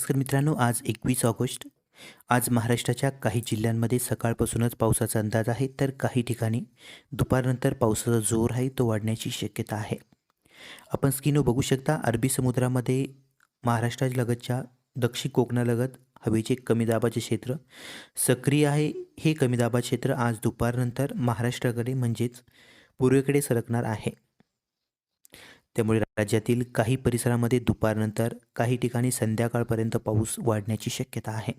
नमस्कार मित्रांनो आज एकवीस ऑगस्ट. आज महाराष्ट्राच्या काही जिल्ह्यांमध्ये सकाळपासूनच पावसाचा अंदाज आहे तर काही ठिकाणी दुपारनंतर पावसाचा जोर आहे तो वाढण्याची शक्यता आहे. आपण स्किनो बघू शकता अरबी समुद्रामध्ये महाराष्ट्रालगतच्या दक्षिण कोकणालगत हवेचे कमी दाबाचे क्षेत्र सक्रिय आहे. हे कमी दाबाचे क्षेत्र आज दुपारनंतर महाराष्ट्राकडे म्हणजेच पूर्वेकडे सरकणार आहे. त्यामुळे राज्यातील काही परिसरामध्ये दुपारनंतर काही ठिकाणी संध्याकाळपर्यंत पाऊस वाढण्याची शक्यता आहे.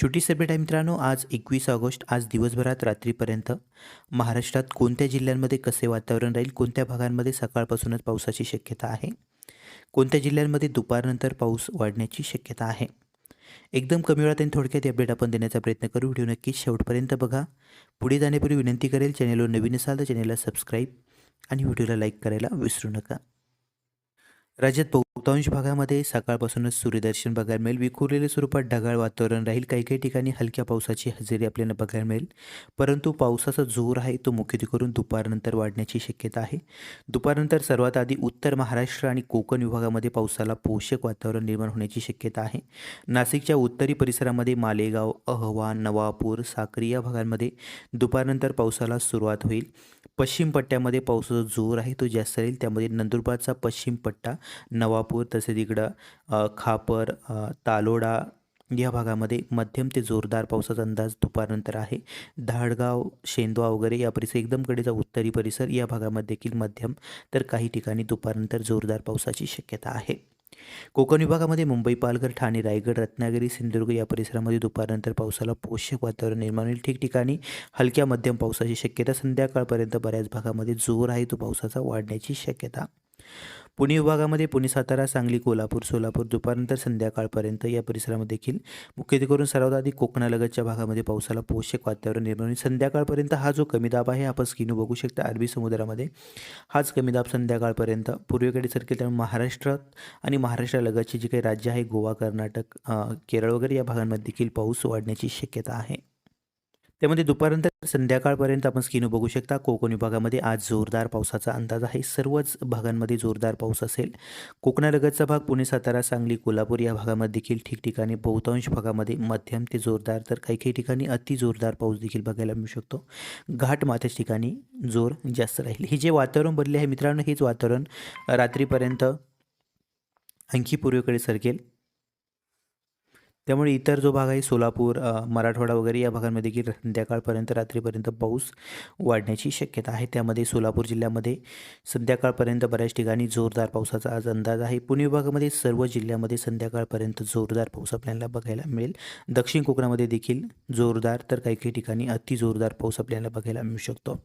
छोटी अपडेट आहे मित्रांनो आज एकवीस ऑगस्ट आज दिवसभरात रात्रीपर्यंत महाराष्ट्रात कोणत्या जिल्ह्यांमध्ये कसे वातावरण राहील कोणत्या भागांमध्ये सकाळपासूनच पावसाची शक्यता आहे कोणत्या जिल्ह्यांमध्ये दुपारनंतर पाऊस वाढण्याची शक्यता आहे? एकदम कमी वेळात आणि थोडक्यात अपडेट आपण देण्याचा प्रयत्न करू. व्हिडिओ नक्कीच शेवटपर्यंत बघा. पुढे जाण्यापूर्वी विनंती करेल चॅनलवर नवीन असाल तर चॅनलला सबस्क्राईब आणि व्हिडिओला लाईक करायला विसरू नका. राज्यात बहुतांश भागामध्ये सकाळपासूनच सूर्यदर्शन बघायला मिळेल. विखुरलेल्या स्वरूपात ढगाळ वातावरण राहील. काही काही ठिकाणी हलक्या पावसाची हजेरी आपल्याला बघायला मिळेल. परंतु पावसाचा जोर आहे तो मुख्यत्वे करून दुपारनंतर वाढण्याची शक्यता आहे. दुपारनंतर सर्वात आधी उत्तर महाराष्ट्र आणि कोकण विभागामध्ये पावसाला पोषक वातावरण निर्माण होण्याची शक्यता आहे. नाशिकच्या उत्तरी परिसरामध्ये मालेगाव अहवा नवापूर साक्री या भागांमध्ये दुपारनंतर पावसाला सुरुवात होईल. पश्चिम पट्ट्यामध्ये पावसाचा जोर आहे तो जास्त राहील. त्यामध्ये नंदुरबारचा पश्चिम पट्टा नवापूर तसेच इकडं खापर तालोडा या भागामध्ये मध्यम ते जोरदार पावसाचा अंदाज दुपारनंतर आहे. धाडगाव शेंदवा वगैरे या परिसर एकदम कडेचा उत्तरी परिसर या भागामध्ये देखील मध्यम तर काही ठिकाणी दुपारनंतर जोरदार पावसाची शक्यता आहे. कोकण विभागामध्ये मुंबई पालघर ठाणे रायगड रत्नागिरी सिंधुदुर्ग या परिसरामध्ये दुपारनंतर पावसाला पोषक वातावरण निर्माण होईल. ठिकठिकाणी हलक्या मध्यम पावसाची शक्यता संध्याकाळपर्यंत बऱ्याच भागामध्ये जोर आहे. तो पावसाचा वाढण्याची शक्यता. पुणे विभागामध्ये पुणे सातारा सांगली कोल्हापूर सोलापूर दुपारनंतर संध्याकाळपर्यंत या परिसरामध्ये देखील मुख्यत्वे करून सर्वात आधी कोकणालगतच्या भागामध्ये पावसाला पोषक वातावरण निर्माण होईल. संध्याकाळपर्यंत हा जो कमी दाब आहे आपण स्किनू बघू शकता. अरबी समुद्रामध्ये हाच कमी दाब संध्याकाळपर्यंत. पूर्वेकडे सरकेल त्यामुळे महाराष्ट्रात आणि महाराष्ट्रालगतचे जे काही राज्य आहे गोवा कर्नाटक केरळ वगैरे या भागांमध्ये देखील पाऊस वाढण्याची शक्यता आहे. त्यामध्ये दुपारनंतर संध्याकाळपर्यंत आपण स्किन बघू शकता. कोकण विभागामध्ये आज जोरदार पावसाचा अंदाज आहे. सर्वच भागांमध्ये जोरदार पाऊस असेल. कोकणालगतचा भाग पुणे सातारा सांगली कोल्हापूर या भागामध्ये देखील ठिकठिकाणी बहुतांश भागामध्ये मध्यम ते जोरदार तर काही काही ठिकाणी अति जोरदार पाऊस देखील बघायला मिळू शकतो. घाट माथ्याच्या ठिकाणी जोर जास्त राहील. हे जे वातावरण बदले आहे मित्रांनो हेच वातावरण रात्रीपर्यंत आणखी पूर्वेकडे सरकेल. त्यामुळे इतर जो भाग आहे सोलापूर मराठवाडा वगैरे या भागांमध्ये देखील संध्याकाळपर्यंत रात्रीपर्यंत पाऊस वाढण्याची शक्यता आहे. त्यामध्ये सोलापूर जिल्ह्यामध्ये संध्याकाळपर्यंत बऱ्याच ठिकाणी जोरदार पावसाचा आज अंदाज आहे. पुणे विभागामध्ये सर्व जिल्ह्यामध्ये संध्याकाळपर्यंत जोरदार पाऊस आपल्याला बघायला मिळेल. दक्षिण कोकणामध्ये देखील जोरदार तर काही काही ठिकाणी अति जोरदार पाऊस आपल्याला बघायला मिळू शकतो.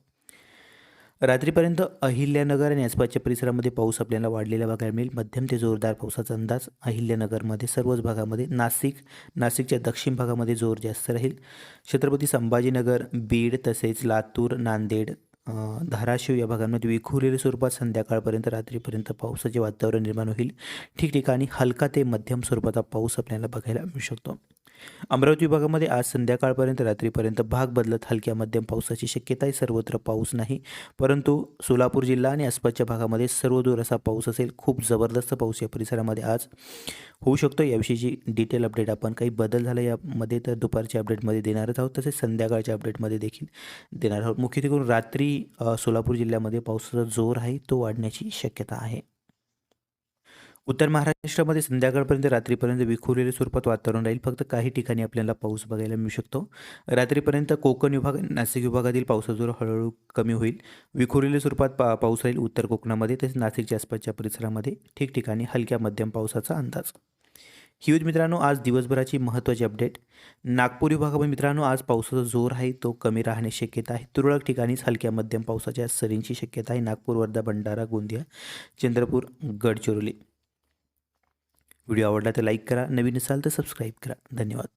रात्रीपर्यंत अहिल्यानगर आणि आसपासच्या परिसरामध्ये पाऊस आपल्याला वाढलेला बघायला मिळेल. मध्यम ते जोरदार पावसाचा अंदाज अहिल्यानगरमध्ये सर्वच भागामध्ये नाशिक नाशिकच्या दक्षिण भागामध्ये जोर जास्त राहील. छत्रपती संभाजीनगर बीड तसेच लातूर नांदेड धाराशिव या भागांमध्ये विखुरलेल्या स्वरूपात संध्याकाळपर्यंत रात्रीपर्यंत पावसाचे वातावरण निर्माण होईल. ठिकठिकाणी हलका ते मध्यम स्वरूपाचा पाऊस आपल्याला बघायला मिळू शकतो. अमरावती विभागामध्ये आज संध्याकाळपर्यंत रात्रीपर्यंत भाग बदलत हलक्या मध्यम पावसाची शक्यता आहे सर्वत्र पाऊस नाही. परंतु सोलापूर जिल्हा आणि आसपासच्या भागामध्ये सर्वदूर असा पाऊस असेल खूप जबरदस्त पाऊस या परिसरामध्ये आज होऊ शकतो. याविषयीची डिटेल अपडेट आपण काही बदल झाला यामध्ये तर दुपारच्या अपडेटमध्ये देणारच आहोत तसेच संध्याकाळच्या अपडेटमध्ये देखील देणार आहोत. मुख्यत्वे करून रात्री सोलापूर जिल्ह्यामध्ये पावसाचा जोर आहे तो वाढण्याची शक्यता आहे. उत्तर महाराष्ट्रामध्ये संध्याकाळपर्यंत रात्रीपर्यंत विखुरलेले स्वरूपात वातावरण राहील. फक्त काही ठिकाणी आपल्याला पाऊस बघायला मिळू शकतो. रात्रीपर्यंत कोकण विभाग नाशिक विभागातील पावसाचा जोर हळूहळू कमी होईल. विखुरलेले स्वरूपात पा पाऊस राहील उत्तर कोकणामध्ये तसेच नाशिकच्या आसपासच्या परिसरामध्ये. ठिकठिकाणी हलक्या मध्यम पावसाचा अंदाज. ही मित्रांनो आज दिवसभराची महत्त्वाची अपडेट. नागपूर विभागामध्ये मित्रांनो आज पावसाचा जोर आहे तो कमी राहण्याची शक्यता आहे. तुरळक ठिकाणीच हलक्या मध्यम पावसाच्या सरींची शक्यता आहे. नागपूर वर्धा भंडारा गोंदिया चंद्रपूर गडचिरोली. व्हिडिओ आवडला तर लाईक करा. नवीन असाल तर सबस्क्राईब करा. धन्यवाद.